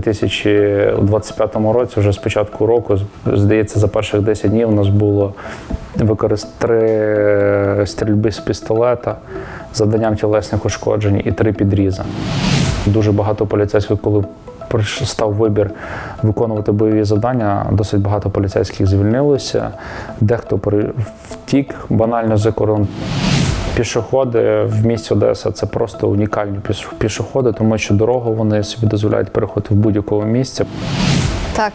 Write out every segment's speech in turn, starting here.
2025 році, вже з початку року, здається, за перших 10 днів у нас було використ... три стрільби з пістолета завданням тілесних ушкоджень і три підріза. Дуже багато поліцейських, коли став вибір виконувати бойові завдання, досить багато поліцейських звільнилося. Дехто втік банально за кордон. Пішоходи в місті Одеса це просто унікальні пішоходи, тому що дорогу вони собі дозволяють переходити в будь-якому місці. Так,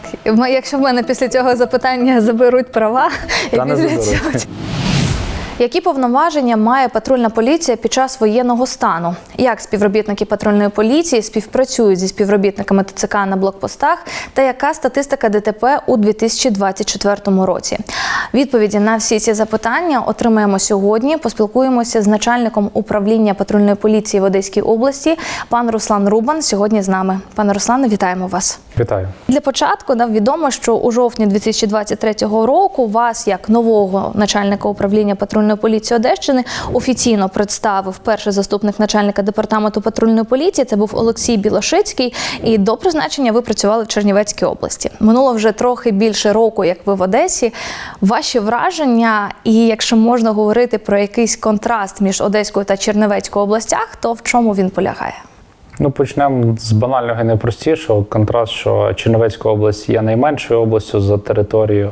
якщо в мене після цього запитання заберуть права, і Та не відведуть. заберуть. Які повноваження має патрульна поліція під час воєнного стану? Як співробітники патрульної поліції співпрацюють зі співробітниками ТЦК на блокпостах? Та яка статистика ДТП у 2024 році? Відповіді на всі ці запитання отримаємо сьогодні. Поспілкуємося з начальником управління патрульної поліції в Одеській області, пан Руслан Рубан. Сьогодні з нами. Пане Руслане, вітаємо вас. Вітаю. Для початку нам відомо, що у жовтні 2023 року вас, як нового начальника управління патрульної поліції Одещини, офіційно представив перший заступник начальника департаменту патрульної поліції. Це був Олексій Білошицький. І до призначення ви працювали в Чернівецькій області. Минуло вже трохи більше року, як ви в Одесі. Ваші враження, і якщо можна говорити про якийсь контраст між Одеською та Чернівецькою областях, то в чому він полягає? Ну, почнемо з банального і найпростішого. Контраст, що Чернівецька область є найменшою областю за територією,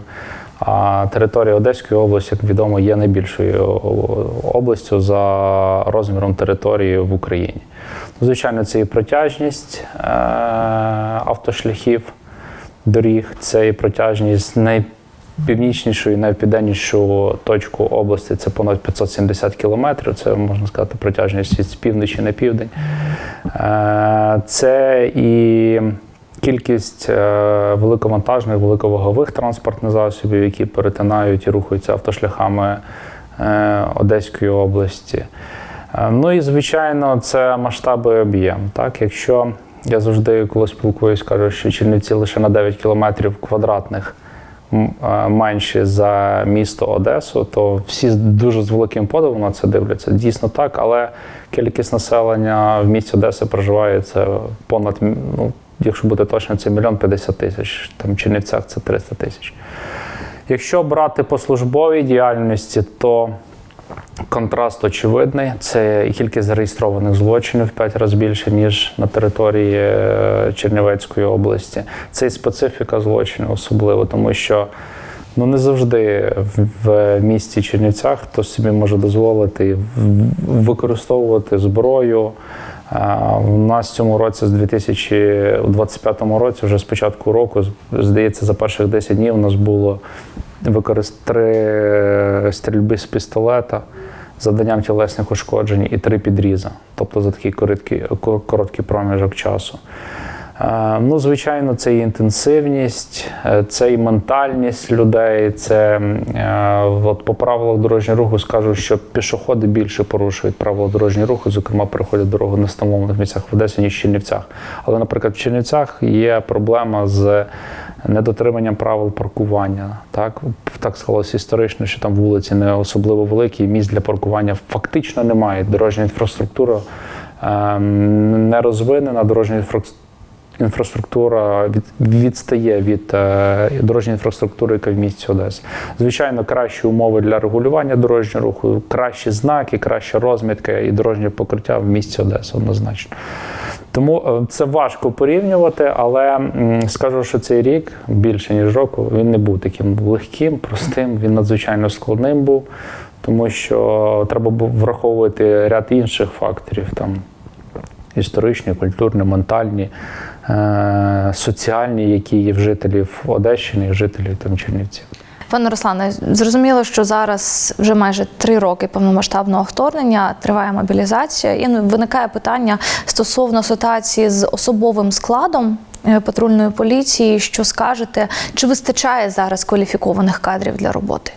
а територія Одеської області, як відомо, є найбільшою областю за розміром території в Україні. Ну, Звичайно, це і протяжність е- автошляхів, доріг, це і протяжність найпівнічнішу і найпівденнішу точку області це понад 570 кілометрів. Це можна сказати протяжність від півночі на південь. Е, Це і кількість е, великовантажних, великовагових транспортних засобів, які перетинають і рухаються автошляхами е, Одеської області. Е, Ну і звичайно, це масштаби і об'єм. Так, якщо я завжди, коли спілкуюсь, кажу, що Чернівці лише на 9 кілометрів квадратних менші за місто Одесу, то всі дуже з великим подивом на це дивляться. Дійсно так, але кількість населення в місті Одеси проживає це понад, ну, якщо бути точно, це мільйон 50 тисяч, там Чернівцях це 300 тисяч. Якщо брати по службовій діяльності, то контраст очевидний. Це кількість зареєстрованих злочинів в 5 разів більше, ніж на території е, Чернівецької області. Це і специфіка злочину особливо, тому що ну, не завжди в місті Чернівцях хтось собі може дозволити використовувати зброю. У нас в цьому році, з 2025 році, вже з початку року, здається, за перших 10 днів у нас було використ... три стрільби з пістолета завданням тілесних ушкоджень і три підріза, тобто за такий короткий, короткий проміжок часу. Ну, звичайно, це і інтенсивність, е, це і ментальність людей. Це е, от по правилах дорожнього руху скажу, що пішоходи більше порушують правила дорожнього руху, зокрема, переходять дорогу на встановлених місцях в Одесі, ніж в Чернівцях. Але, наприклад, в Чернівцях є проблема з недотриманням правил паркування. Так, так склалося історично, що там вулиці не особливо великі, і місць для паркування фактично немає. Дорожня інфраструктура ем, не розвинена, дорожня інфраструктура інфраструктура від, відстає від е, дорожньої інфраструктури, яка в місті Одеси. Звичайно, кращі умови для регулювання дорожнього руху, кращі знаки, краща розмітка і дорожнє покриття в місті Одеси однозначно. Тому е, це важко порівнювати, але скажу, що цей рік більше ніж року він не був таким легким, простим. Він надзвичайно складним був, тому що треба було враховувати ряд інших факторів там історичні, культурні, ментальні, соціальні, які є в жителів Одещини, і в жителів там Чернівців. Пане Руслане, зрозуміло, що зараз вже майже три роки повномасштабного вторгнення триває мобілізація, і ну, виникає питання стосовно ситуації з особовим складом е, патрульної поліції. Що скажете, чи вистачає зараз кваліфікованих кадрів для роботи?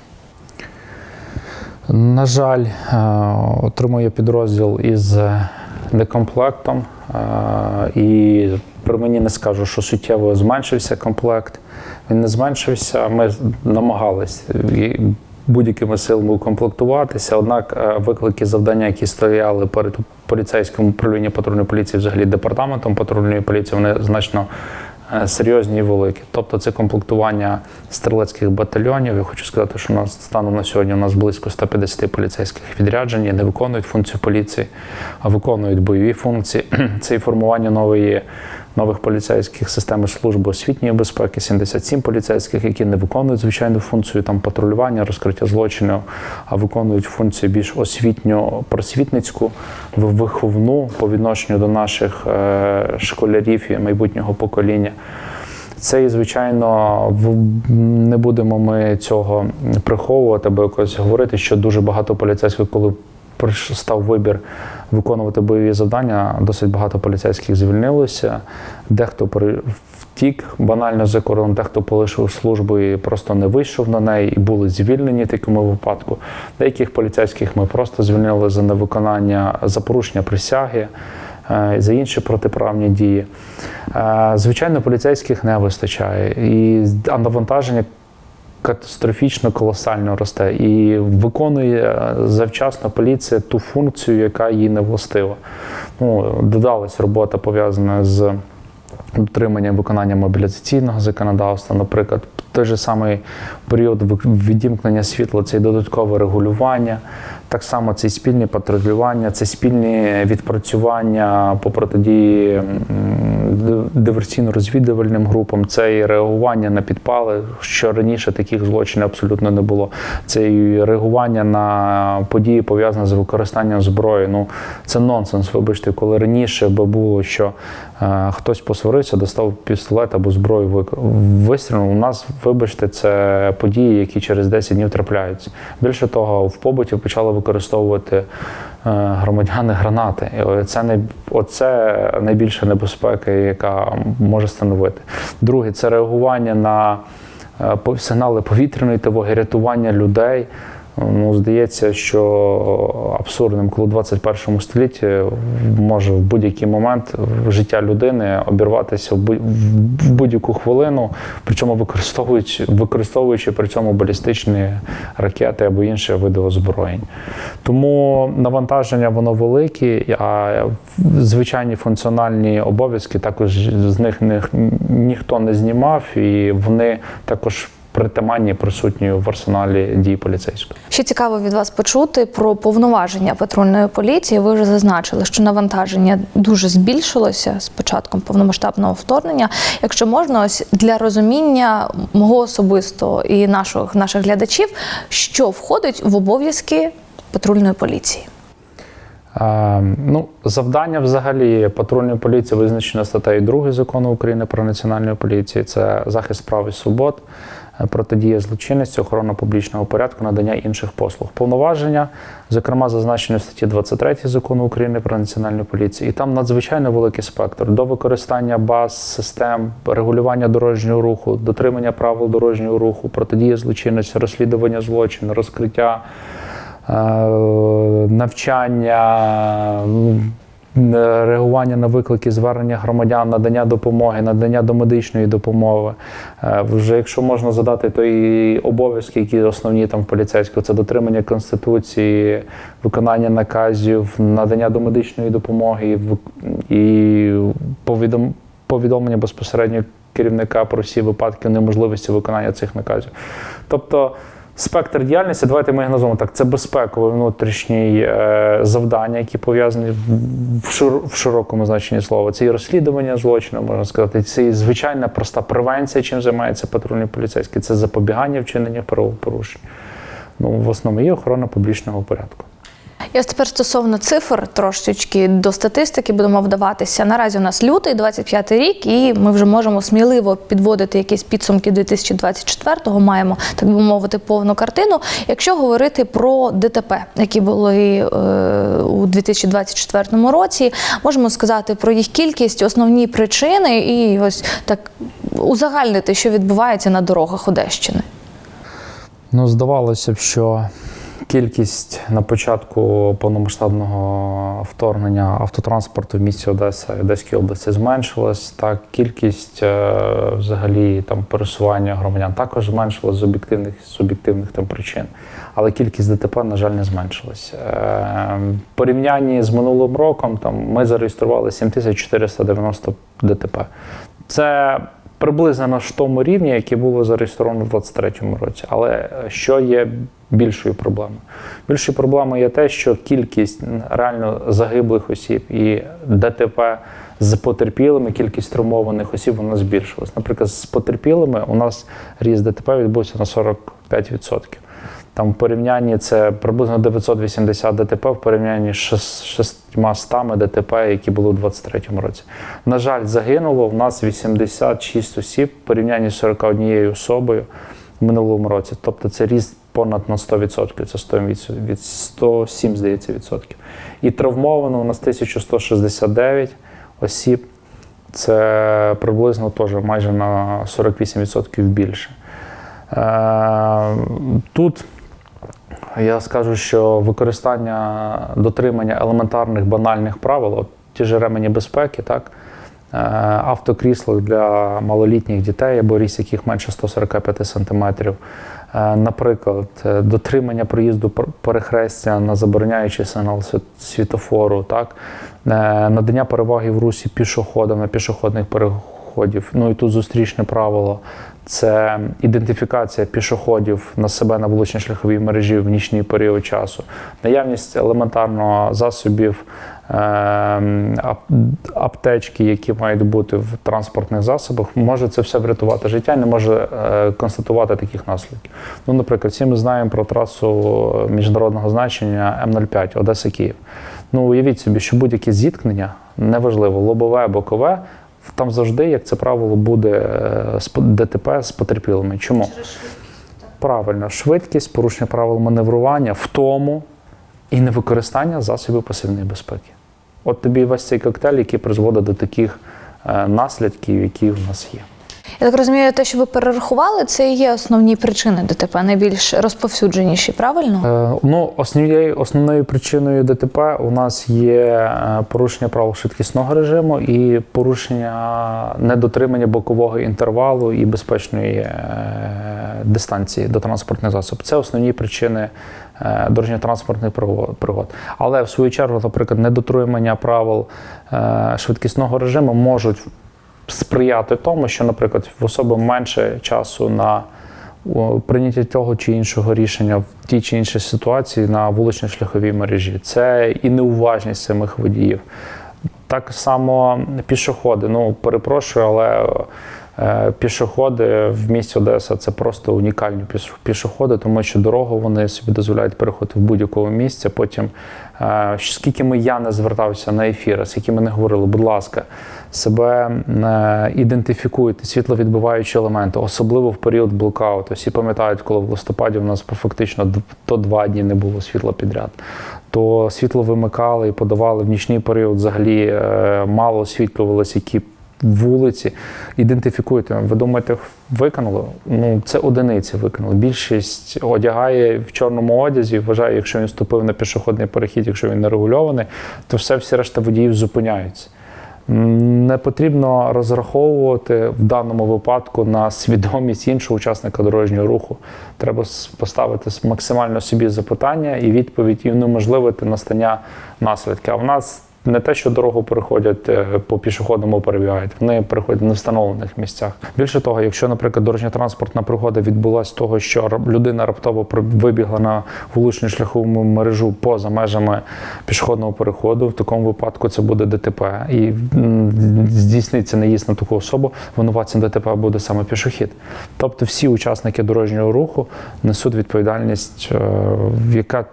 На жаль, е, отримує підрозділ із некомплектом, е, і при мені не скажу, що суттєво зменшився комплект. Він не зменшився. Ми намагались будь-якими силами укомплектуватися. Однак е, виклики завдання, які стояли перед поліцейським управлінням патрульної поліції, взагалі департаментом патрульної поліції, вони значно е, серйозні і великі. Тобто це комплектування стрілецьких батальйонів. Я хочу сказати, що у нас станом на сьогодні у нас близько 150 поліцейських відряджень, не виконують функцію поліції, а виконують бойові функції. Це і формування нової. Нових поліцейських системи служби освітньої безпеки, 77 поліцейських, які не виконують звичайну функцію там патрулювання, розкриття злочинів, а виконують функцію більш освітньо-просвітницьку, в- виховну по відношенню до наших е, школярів і майбутнього покоління. Це і звичайно не будемо ми цього приховувати або якось говорити, що дуже багато поліцейських, коли став вибір виконувати бойові завдання, досить багато поліцейських звільнилося. Дехто втік банально за кордон, дехто полишив службу і просто не вийшов на неї, і були звільнені в такому випадку. Деяких поліцейських ми просто звільнили за невиконання за порушення присяги. е, За інші протиправні дії. Е, Звичайно, поліцейських не вистачає, і навантаження катастрофічно колосально росте і виконує е, завчасно поліція ту функцію, яка їй не властива. Ну, додалась робота пов'язана з дотриманням виконання мобілізаційного законодавства, наприклад, той же самий період відімкнення світла, це і додаткове регулювання. Так само це і спільні патрулювання, це спільні відпрацювання по протидії диверсійно-розвідувальним групам, це і реагування на підпали, що раніше таких злочинів абсолютно не було. Це і реагування на події, пов'язані з використанням зброї. Ну це нонсенс. Вибачте, коли раніше би було, що е, хтось посварився, достав пістолет або зброю вистрілив. У нас, вибачте, це події, які через 10 днів трапляються. Більше того, в побуті почали використовувати е, громадяни гранати. І це не оце найбільша небезпека, яка може становити. Друге, це реагування на е, сигнали повітряної тривоги, рятування людей. Ну, здається, що абсурдним, коли в 21 столітті може в будь-який момент життя людини обірватися в будь-яку хвилину, причому використовуючи, використовуючи при цьому балістичні ракети або інші види озброєнь. Тому навантаження воно велике, а звичайні функціональні обов'язки також з них ніхто не знімав, і вони також притаманні присутні в арсеналі дій поліцейського. Ще цікаво від вас почути про повноваження патрульної поліції. Ви вже зазначили, що навантаження дуже збільшилося з початком повномасштабного вторгнення. Якщо можна, ось для розуміння мого особисто і наших, наших глядачів, що входить в обов'язки патрульної поліції. Е, ну, завдання взагалі патрульної поліції визначено статтею 2 закону України про національну поліцію. Це захист прав і свобод, протидія злочинності, охорона публічного порядку, надання інших послуг. Повноваження, зокрема, зазначені в статті 23 закону України про національну поліцію. І там надзвичайно великий спектр до використання баз, систем, регулювання дорожнього руху, дотримання правил дорожнього руху, протидія злочинності, розслідування злочину, розкриття е, навчання, реагування на виклики, звернення громадян, надання допомоги, надання домедичної допомоги. Е, Вже якщо можна задати, то і обов'язки, які основні там в поліцейського, це дотримання конституції, виконання наказів, надання домедичної допомоги і повідом, повідомлення безпосередньо керівника про всі випадки неможливості виконання цих наказів. Тобто спектр діяльності, давайте ми їх назвемо так. Це безпекові внутрішні е, завдання, які пов'язані в- в, шир- в широкому значенні слова. Це і розслідування злочину, можна сказати, це і звичайна проста превенція, чим займається патрульний поліцейський, це запобігання вчинення правопорушень. Ну, в основному є охорона публічного порядку. Ось тепер стосовно цифр, трошечки до статистики будемо вдаватися. Наразі у нас лютий, 25 рік, і ми вже можемо сміливо підводити якісь підсумки 2024-го. Маємо так би мовити повну картину. Якщо говорити про ДТП, які були е, у 2024 році, можемо сказати про їх кількість, основні причини, і ось так узагальнити, що відбувається на дорогах Одещини. Ну, здавалося б, що кількість на початку повномасштабного вторгнення автотранспорту в місті Одеса і Одеській області зменшилась. Так, кількість е, взагалі там пересування громадян також зменшилась з об'єктивних суб'єктивних там причин. Але кількість ДТП, на жаль, не зменшилась. Е, в порівнянні з минулим роком там ми зареєстрували 7490 ДТП. Це приблизно на тому рівні, який було зареєстровано в 2023 році. Але е, що є більшою проблемою? Більшою проблемою є те, що кількість реально загиблих осіб і ДТП з потерпілими, кількість травмованих осіб вона збільшилась. Наприклад, з потерпілими у нас ріст ДТП відбувся на 45%. Там в порівнянні це приблизно 980 ДТП в порівнянні з 600 ДТП, які були у 2023 році. На жаль, загинуло в нас 86 осіб в порівнянні з 41 особою в минулому році. Тобто це ріст понад на 100%, це 100 від, від 107, здається, відсотків. І травмовано у нас 1169 осіб. Це приблизно теж майже на 48% більше. Е, Тут я скажу, що використання дотримання елементарних банальних правил, от ті ж ремені безпеки, так, е, автокрісло для малолітніх дітей, або ріст яких менше 145 см. Наприклад, е, дотримання проїзду пер- перехрестя на забороняючий сигнал світофору, так, е, надання переваги в русі пішоходам на пішохідних переходів. Ну і тут зустрічне правило це ідентифікація пішоходів на себе на вуличній шляховій мережі в нічний період часу, наявність елементарно засобів аптечки, які мають бути в транспортних засобах, може це все врятувати життя і не може е, констатувати таких наслідків. Ну, наприклад, всі ми знаємо про трасу міжнародного значення М05 Одеса Київ. Ну, уявіть собі, що будь-яке зіткнення, неважливо, лобове, бокове, там завжди, як це правило, буде е, ДТП з потерпілими. Чому? Правильно, швидкість, порушення правил маневрування, втому і невикористання засобів пасивної безпеки. От тобі весь цей коктейль, який призводить до таких е, наслідків, які в нас є. Я так розумію, те, що ви перерахували, це і є основні причини ДТП, найбільш розповсюдженіші, правильно? Е, Ну, основною, основною причиною ДТП у нас є е, порушення правил швидкісного режиму і порушення недотримання бокового інтервалу і безпечної е, дистанції до транспортних засобів. Це основні причини е, дорожньо-транспортних пригод. Але в свою чергу, наприклад, недотримання правил е, швидкісного режиму можуть сприяти тому, що, наприклад, в особи менше часу на прийняття того чи іншого рішення в тій чи іншій ситуації на вуличній шляховій мережі. Це і неуважність самих водіїв. Так само пішоходи. Ну, перепрошую, але пішоходи в місті Одеса це просто унікальні пішоходи, тому що дорогу вони собі дозволяють переходити в будь-якому місці. Потім, е, скільки ми я не звертався на ефіри, скільки ми не говорили, будь ласка, себе е, ідентифікуйте, світловідбиваючі елементи, особливо в період блокауту. Всі пам'ятають, коли в листопаді в нас фактично то два дні не було світла підряд. То світло вимикали і подавали в нічний період. Взагалі е, мало освітлювалися які вулиці. Ідентифікуйте. Ви думаєте, виконали? Ну це одиниці виконали. Більшість одягає в чорному одязі. Вважає, якщо він вступив на пішохідний перехід, якщо він не регульований, то все всі решта водіїв зупиняються. Не потрібно розраховувати в даному випадку на свідомість іншого учасника дорожнього руху. Треба поставити максимально собі запитання і відповідь, і унеможливити настання наслідки. А в нас не те, що дорогу переходять е, по пішохідному перебігають, вони переходять на встановлених місцях. Більше того, якщо, наприклад, дорожньо-транспортна пригода відбулася того, що людина раптово вибігла на вуличну шляхову мережу поза межами пішохідного переходу, в такому випадку це буде ДТП. І здійсниться наїзд на таку особу, винуватцем ДТП буде саме пішохід. Тобто всі учасники дорожнього руху несуть відповідальність, е, в- яка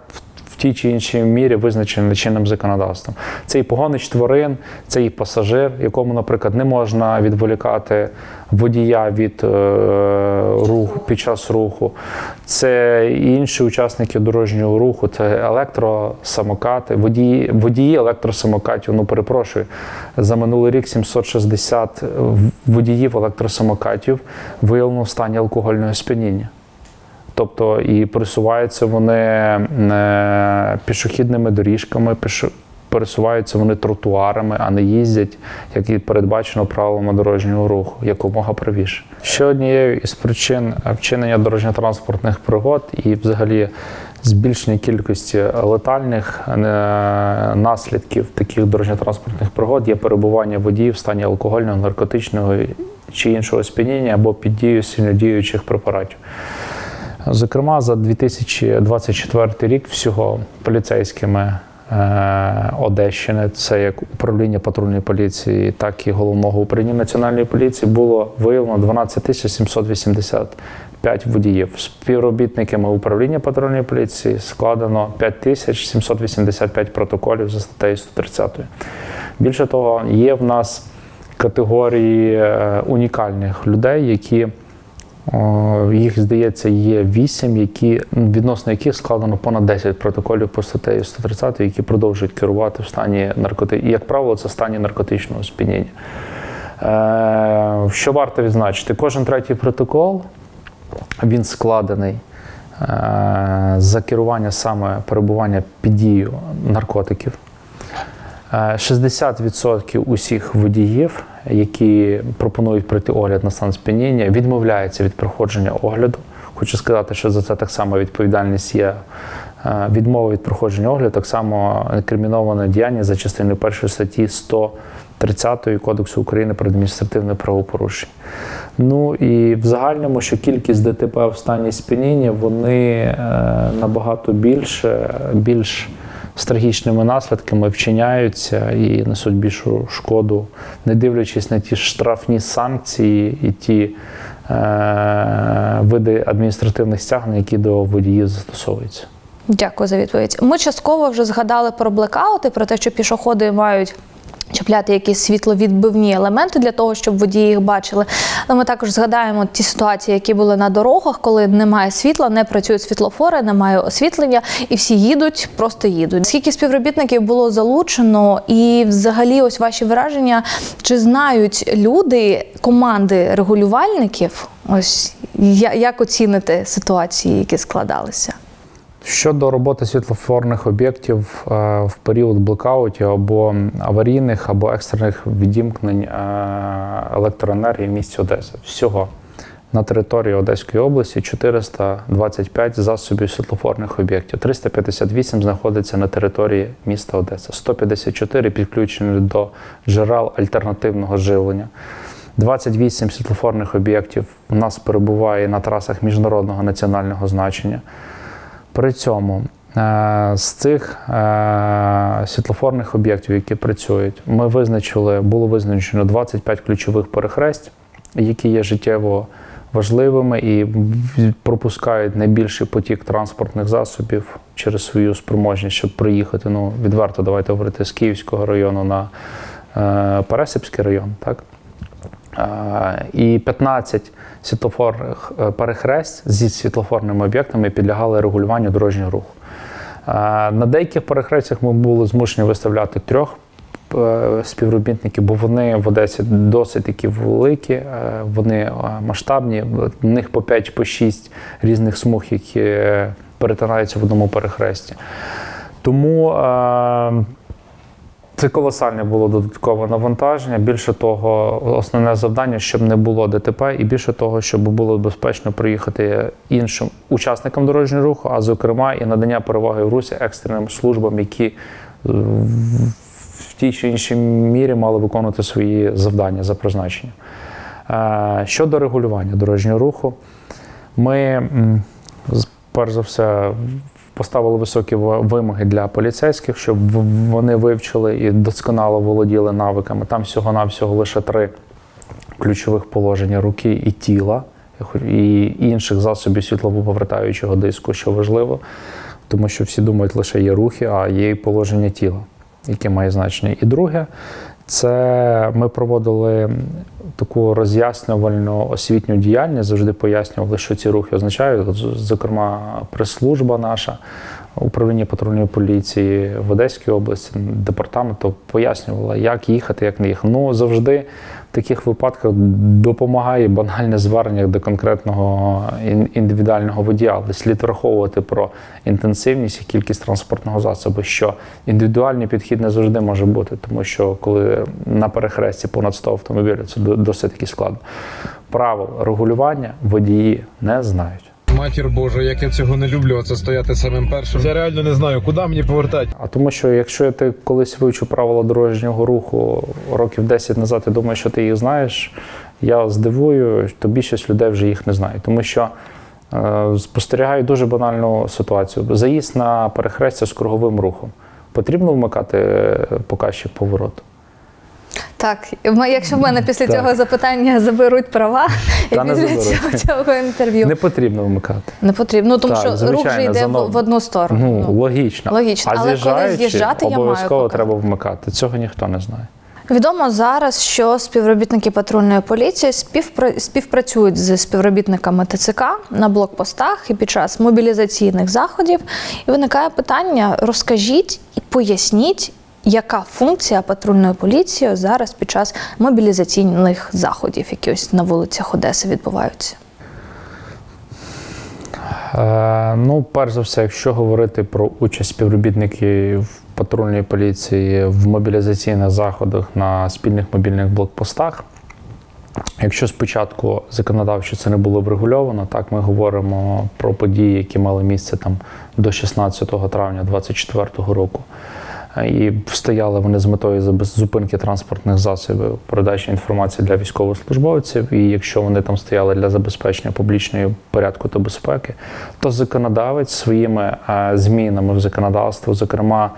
в- тій чи іншій мірі визначена чинним законодавством. Це і погонич тварин, це і пасажир, якому, наприклад, не можна відволікати водія від е, руху під час руху. Це і інші учасники дорожнього руху, це електросамокати, водії, водії електросамокатів. Ну перепрошую, за минулий рік 760 водіїв електросамокатів виявлено в стані алкогольного сп'яніння. Тобто і пересуваються вони е, пішохідними доріжками, пересуваються вони тротуарами, а не їздять, як і передбачено правилами дорожнього руху, якомога правіше. Ще однією із причин вчинення дорожньо-транспортних пригод і взагалі збільшення кількості летальних е, наслідків таких дорожньо-транспортних пригод є перебування водіїв в стані алкогольного, наркотичного чи іншого сп'яніння або під дією сильнодіючих препаратів. Зокрема, за 2024 рік всього поліцейськими е, Одещини, це як управління патрульної поліції, так і головного управління національної поліції, було виявлено 12 тисяч 785 водіїв. Співробітниками управління патрульної поліції складено 5 тисяч 785 протоколів за статтею 130. Більше того, є в нас категорії е, унікальних людей, які їх здається є вісім, які відносно яких складено понад 10 протоколів по статтею 130, які продовжують керувати в стані наркоти. Як правило, це стані наркотичного сп'яніння. Е, що варто відзначити? Кожен третій протокол він складений е, за керування саме перебування під дією наркотиків. Е, 60% усіх водіїв, які пропонують пройти огляд на стан сп'яніння, відмовляються від проходження огляду. Хочу сказати, що за це так само відповідальність є. Е, Відмова від проходження огляду так само криміноване діяння за частиною першої статті 130 Кодексу України про адміністративне правопорушення. Ну і в загальному, що кількість ДТП в стані сп'яніння, вони е, набагато більше, більш з трагічними наслідками вчиняються і несуть більшу шкоду, не дивлячись на ті штрафні санкції і ті е, види адміністративних стягнень, які до водіїв застосовуються. Дякую за відповідь. Ми частково вже згадали про блекаути, про те, що пішоходи мають. Чіпляти якісь світловідбивні елементи для того, щоб водії їх бачили. Але ми також згадаємо ті ситуації, які були на дорогах, коли немає світла, не працюють світлофори, немає освітлення, і всі їдуть, просто їдуть. Скільки співробітників було залучено, і взагалі, ось ваші враження, чи знають люди команди регулювальників? Ось як оціните ситуації, які складалися? Щодо роботи світлофорних об'єктів е, в період блекаутів або аварійних, або екстрених відімкнень е, електроенергії в місті Одеса, всього на території Одеської області 425 засобів світлофорних об'єктів, 358 знаходиться на території міста Одеса, 154 підключені до джерел альтернативного живлення. 28 світлофорних об'єктів у нас перебуває на трасах міжнародного національного значення. При цьому е, з цих е, світлофорних об'єктів, які працюють, ми визначили, було визначено 25 ключових перехресть, які є життєво важливими і пропускають найбільший потік транспортних засобів через свою спроможність, щоб проїхати. Ну, відверто давайте говорити з Київського району на е, Пересипський район. Так? І 15 світлофорних е, перехресть зі світлофорними об'єктами підлягали регулюванню дорожнього руху. На деяких перехрестях ми були змушені виставляти трьох е, співробітників, бо вони в Одесі досить такі великі, е, вони масштабні, в них по 5 по 6 різних смуг, які перетинаються в одному перехресті. Тому це колосальне було додаткове навантаження. Більше того, основне завдання, щоб не було ДТП, і більше того, щоб було безпечно приїхати іншим учасникам дорожнього руху, а зокрема і надання переваги в русі екстреним службам, які в- в тій чи іншій мірі мали виконувати свої завдання за призначенням. Е, Щодо регулювання дорожнього руху, ми перш за все поставили високі вимоги для поліцейських, щоб вони вивчили і досконало володіли навиками. Там всього-навсього лише три ключових положення руки і тіла, і інших засобів світлоповертаючого диску, що важливо, тому що всі думають, лише є рухи, а є і положення тіла, яке має значення. І друге, це ми проводили таку роз'яснювальну освітню діяльність, завжди пояснювали, що ці рухи означають. Зокрема, прес-служба наша, управління патрульної поліції в Одеській області, департаменту пояснювала, як їхати, як не їхати. Ну завжди таких випадках допомагає банальне звернення до конкретного індивідуального водія, але слід враховувати про інтенсивність і кількість транспортного засобу, що індивідуальний підхід не завжди може бути, тому що коли на перехресті понад 100 автомобілів, це до- досить таки складно. Правил регулювання водії не знають. Матір Божа, як я цього не люблю, оце стояти самим першим. Я реально не знаю, куди мені повертати. А тому, що якщо ти колись вивчив правила дорожнього руху років 10 назад, і думаєш, що ти їх знаєш, я здивую, то більшість людей вже їх не знає. Тому що е, спостерігаю дуже банальну ситуацію. Заїзд на перехрестя з круговим рухом. Потрібно вмикати е, показчик повороту. Так, якщо в мене після Так. цього запитання заберуть права Та не після цього, цього інтерв'ю Не потрібно вмикати. не потрібно. Ну тому Так, що рух звичайно, же йде за в, одну сторону. Ну, Ну. логічно. логічно. А Але коли з'їжджати, я маю обов'язково треба вмикати. Цього ніхто не знає. Відомо зараз, що співробітники патрульної поліції співпра- співпрацюють з співробітниками ТЦК на блокпостах і під час мобілізаційних заходів. І виникає питання: розкажіть і поясніть, яка функція патрульної поліції зараз під час мобілізаційних заходів, які ось на вулицях Одеси відбуваються. Е, ну, перш за все, якщо говорити про участь співробітників патрульної поліції в мобілізаційних заходах на спільних мобільних блокпостах, якщо спочатку законодавчо це не було врегульовано, так ми говоримо про події, які мали місце там до 16 травня 2024 року. І стояли вони з метою зупинки транспортних засобів, передачі інформації для військовослужбовців. І якщо вони там стояли для забезпечення публічної порядку та безпеки, то законодавець своїми змінами в законодавство, зокрема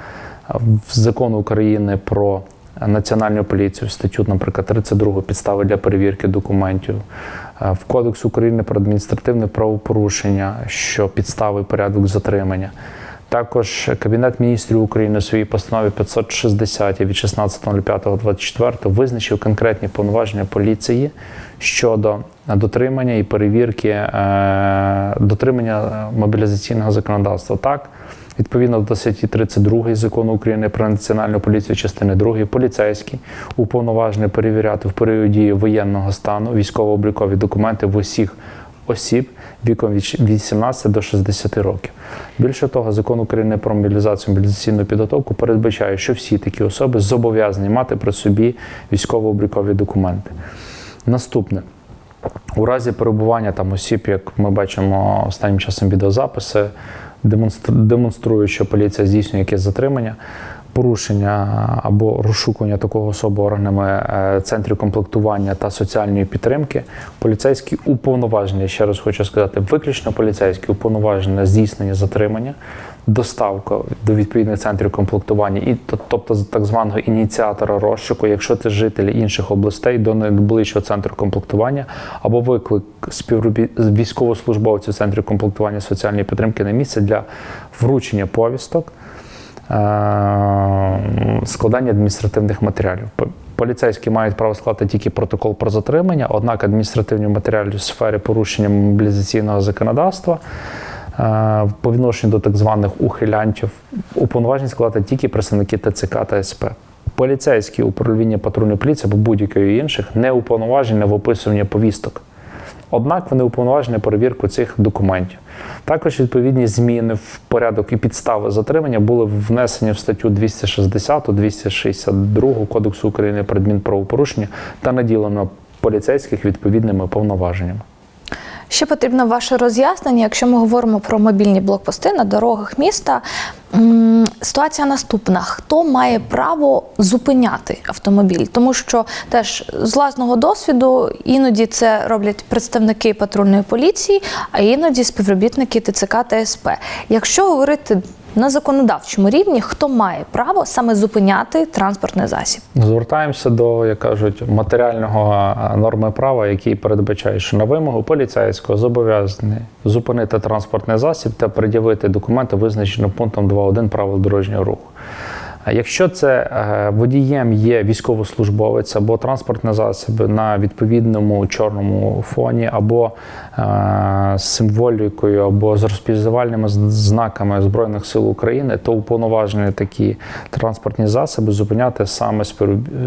в закон України про національну поліцію, статтю, наприклад, 32 підстави для перевірки документів, в Кодекс України про адміністративне правопорушення, що підстави порядок затримання. Також Кабінет міністрів України у своїй постанові 560 від 16.05.24 визначив конкретні повноваження поліції щодо дотримання і перевірки е, дотримання мобілізаційного законодавства. Так, відповідно до статті 32 закону України про національну поліцію, частини 2, поліцейський уповноважений перевіряти в період дії воєнного стану військово-облікові документи в усіх осіб віком від 18 до 60 років. Більше того, закон України про мобілізацію мобілізаційну підготовку передбачає, що всі такі особи зобов'язані мати при собі військово-облікові документи. Наступне. У разі перебування там осіб, як ми бачимо останнім часом відеозаписи, демонстр- демонструють, що поліція здійснює якесь затримання, порушення або розшукування такого особи органами е, центрів комплектування та соціальної підтримки, поліцейські уповноваження, ще раз хочу сказати, виключно поліцейські уповноваження здійснення затримання, доставка до відповідних центрів комплектування, і тобто так званого ініціатора розшуку, якщо це жителі інших областей до найближчого центру комплектування, або виклик співробіт військовослужбовців центрів комплектування соціальної підтримки на місце для вручення повісток. Е, Складання адміністративних матеріалів. Поліцейські мають право складати тільки протокол про затримання, однак адміністративні матеріали в сфері порушення мобілізаційного законодавства е, по відношенню до так званих ухилянтів уповноважені складати тільки представники ТЦК та СП. Поліцейські управління патрульної поліції або будь-якої інших не уповноважені в описуванні повісток. Однак вони уповноважені на перевірку цих документів. Також відповідні зміни в порядок і підстави затримання були внесені в статтю 260, 262 Кодексу України про адмінправопорушення та наділено поліцейських відповідними повноваженнями. Ще потрібно ваше роз'яснення, якщо ми говоримо про мобільні блокпости на дорогах міста. Ситуація наступна: хто має право зупиняти автомобіль? Тому що теж з власного досвіду іноді це роблять представники патрульної поліції, а іноді співробітники ТЦК та СП. Якщо говорити на законодавчому рівні, хто має право саме зупиняти транспортний засіб? Звертаємося до, як кажуть, матеріального норми права, який передбачає, що на вимогу поліцейського зобов'язаний зупинити транспортний засіб та пред'явити документи, визначені пунктом 2.1 правил дорожнього руху. Якщо це е, водієм є військовослужбовець або транспортний засіб на відповідному чорному фоні, або е, з символікою, або з розпізнавальними знаками Збройних сил України, то уповноважені такі транспортні засоби зупиняти саме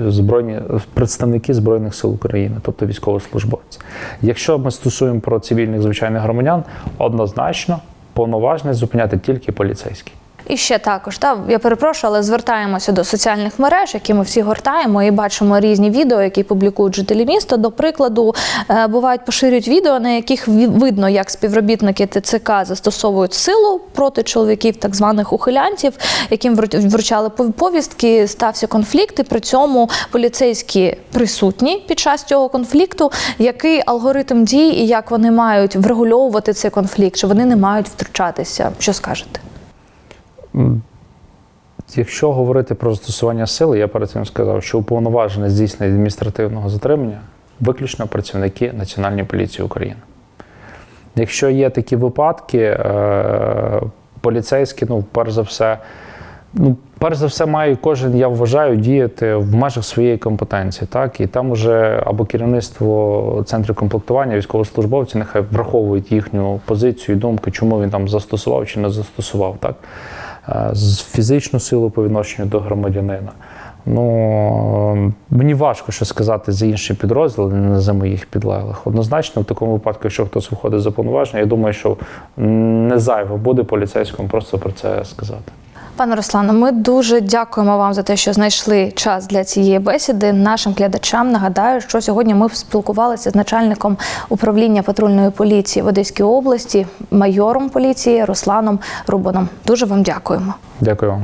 збройні представники Збройних сил України, тобто військовослужбовці. Якщо ми стосуємо про цивільних звичайних громадян, однозначно повноважені зупиняти тільки поліцейські. І ще також, та я перепрошую, але звертаємося до соціальних мереж, які ми всі гортаємо і бачимо різні відео, які публікують жителі міста. До прикладу, е, бувають поширюють відео, на яких видно, як співробітники ТЦК застосовують силу проти чоловіків, так званих ухилянтів, яким вру- вручали повістки. Стався конфлікт, і при цьому поліцейські присутні під час цього конфлікту. Який алгоритм дій і як вони мають врегульовувати цей конфлікт? Чи вони не мають втручатися? Що скажете? Якщо говорити про застосування сили, я перед цим сказав, що уповноважене здійснення адміністративного затримання виключно працівники Національної поліції України. Якщо є такі випадки, е, поліцейські, ну, перш за все, ну, перш за все, має кожен, я вважаю, діяти в межах своєї компетенції. Так? І там уже або керівництво центру комплектування, військовослужбовці нехай враховують їхню позицію і думки, чому він там застосував чи не застосував. Так? Е, з фізичну силу по відношенню до громадянина. Ну мені важко що сказати за інші підрозділи, не за моїх підлеглих. Однозначно, в такому випадку, якщо хтось виходить за повноваження, я думаю, що не зайво буде поліцейському просто про це сказати. Пане Руслане, ми дуже дякуємо вам за те, що знайшли час для цієї бесіди. Нашим глядачам нагадаю, що сьогодні ми спілкувалися з начальником управління патрульної поліції в Одеській області, майором поліції Русланом Рубаном. Дуже вам дякуємо. Дякую вам.